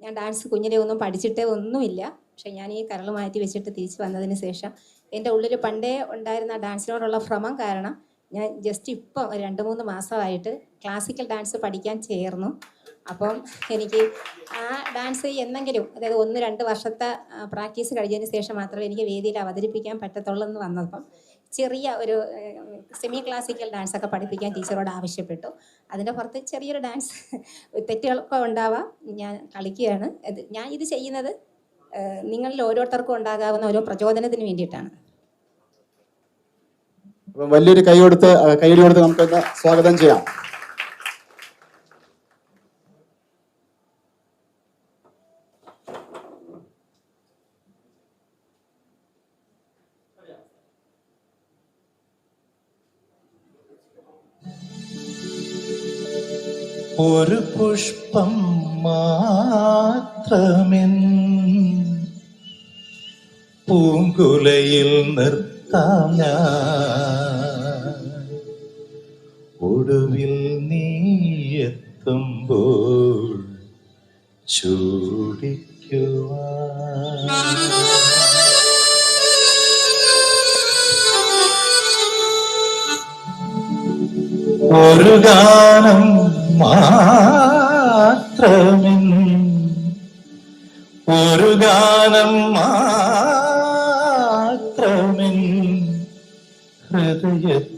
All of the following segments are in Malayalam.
ഞാൻ ഡാൻസ് കുഞ്ഞിലെ ഒന്നും പഠിച്ചിട്ടേ ഒന്നുമില്ല. പക്ഷെ ഞാൻ ഈ കരൾ മാറ്റി വെച്ചിട്ട് തിരിച്ചു വന്നതിന് ശേഷം എന്റെ ഉള്ളിൽ പണ്ടേ ഉണ്ടായിരുന്ന ഡാൻസിനോടുള്ള ഭ്രമം കാരണം ഞാൻ ജസ്റ്റ് ഇപ്പോൾ രണ്ട് മൂന്ന് മാസമായിട്ട് ക്ലാസിക്കൽ ഡാൻസ് പഠിക്കാൻ ചേർന്നു. അപ്പം എനിക്ക് ആ ഡാൻസ് എന്നെങ്കിലും അതായത് ഒന്ന് രണ്ട് വർഷത്തെ പ്രാക്ടീസ് കഴിഞ്ഞതിന് ശേഷം മാത്രമേ എനിക്ക് വേദിയിൽ അവതരിപ്പിക്കാൻ പറ്റത്തുള്ളൂ എന്ന് വന്നപ്പം ചെറിയ ഒരു സെമി ക്ലാസിക്കൽ ഡാൻസ് ഒക്കെ പഠിപ്പിക്കാൻ ടീച്ചറോട് ആവശ്യപ്പെട്ടു. അതിന്റെ പുറത്ത് ചെറിയൊരു ഡാൻസ് തെറ്റുകളൊക്കെ ഉണ്ടാവാം. ഞാൻ കളിക്കുകയാണ്. ഞാൻ ഇത് ചെയ്യുന്നത് നിങ്ങളിൽ ഓരോരുത്തർക്കും ഉണ്ടാകാവുന്ന ഓരോ പ്രചോദനത്തിന് വേണ്ടിയിട്ടാണ്. വലിയൊരു കൈ കൊടുത്ത് കൈയടി കൊടുത്ത് നമുക്കൊന്ന് സ്വാഗതം ചെയ്യാം. ഒരു പുഷ്പം മാത്രമെൻ പൂങ്കുലയിൽ നിർത്താം ഞാൻ. ഒടുവിൽ നീ എത്തുമ്പോൾ ചൂടിക്കുവാൻ. ഒരു ഗാനം മാത്രമെൻ. ഒരു ഗാനം മാത്രമെൻ. ഹൃദയത്തിൽ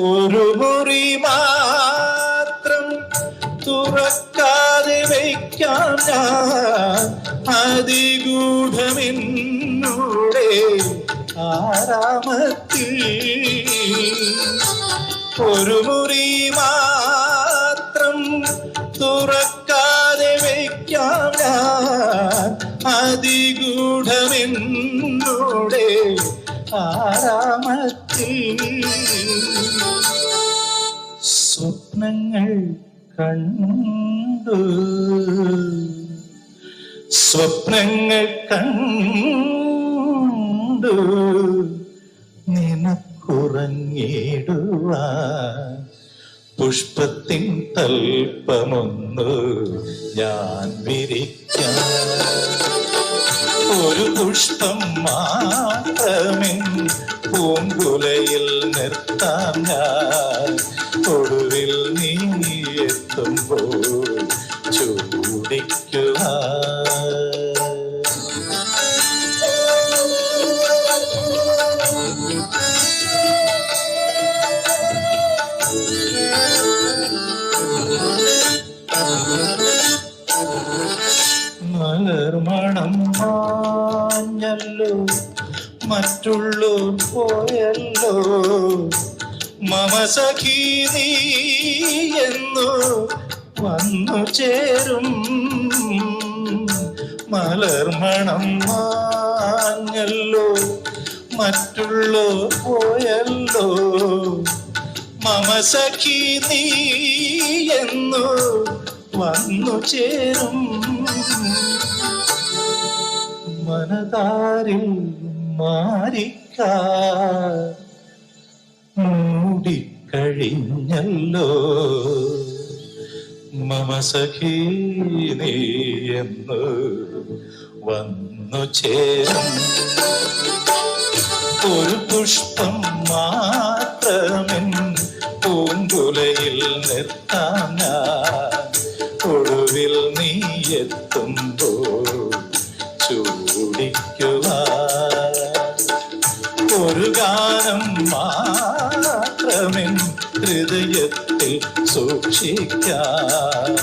ഒരു മുറി മാത്രം തുറക്കാതെ വയ്ക്കാം ഞാൻ. അതിഗൂഢമെന്നൂടെ ആരാമത്തിൽ ഒരു മുറി മാത്രം തുറക്കാതെ വയ്ക്കാം ഞാൻ. അതിഗൂഢമെന്നൂടെ ആരാമത്തിൽ സ്വപ്നങ്ങൾ കണ്ടു. സ്വപ്നങ്ങൾ കണ്ടു. നിനക്കുറങ്ങിടുവാ പുഷ്പത്തിൻ തൽപ്പമൊന്നു ഞാൻ വിരിക്കാം. ഒരു പുഷ്പം മാത്രമേ നീ എത്തുമ്പോൾ ചൂടിക്കുക മലർമണം മാഞ്ഞല്ലോ മറ്റുള്ളൂ പോയല്ലോ. മമ സഖീ എന്നു വന്നു ചേരും. മലർമണം മാഞ്ഞല്ലോ മറ്റുള്ളോ പോയല്ലോ. മമ നീ എന്നു വന്നു ചേരും. മനതാരിൽ മാറിക്ക. മൂടിക്കഴിഞ്ഞല്ലോ മമ സഖി നീ എന്ന് വന്നു ചേരും ഒരു പുഷ്പം മാത്രമെൻ പൂങ്കുലയിൽ നിർത്താം ഞാൻ ഒടുവിൽ നീ എത്തുമ്പോൾ ചൂടിക്കുക ഒരു ഗാനം മാത്രമെൻ രക്ഷിക്കാൻ.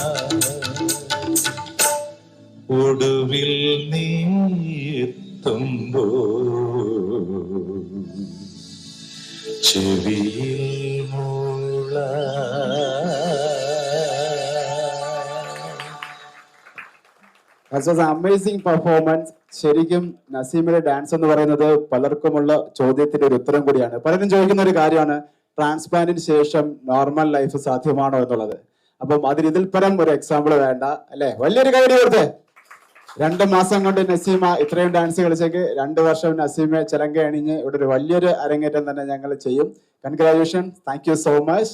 ഒടുവിൽ നീ എത്തുമ്പോ ചെവിയിൽ അമേസിംഗ് പെർഫോമൻസ് ശരിക്കും നസീമിലെ ഡാൻസ് എന്ന് പറയുന്നത് പലർക്കുമുള്ള ചോദ്യത്തിന്റെ ഒരു ഉത്തരം കൂടിയാണ്. പലരും ചോദിക്കുന്ന ഒരു കാര്യമാണ്. ട്രാൻസ്പ്ലാന്റിന് ശേഷം നോർമൽ ലൈഫ് സാധ്യമാണോ എന്നുള്ളത്. അപ്പം അതിന് ഇതിൽ പരം ഒരു എക്സാമ്പിൾ വേണ്ട അല്ലെ? വലിയൊരു കൈ കൊടുത്തേ രണ്ട് മാസം കൊണ്ട് നസീമ ഇത്രയും ഡാൻസ് കളിച്ചെങ്കിൽ രണ്ട് വർഷം നസീമെ ചിലങ്ക അണിഞ്ഞ് ഇവിടെ ഒരു വലിയൊരു അരങ്ങേറ്റം തന്നെ ഞങ്ങൾ ചെയ്യും. Congratulation thank so much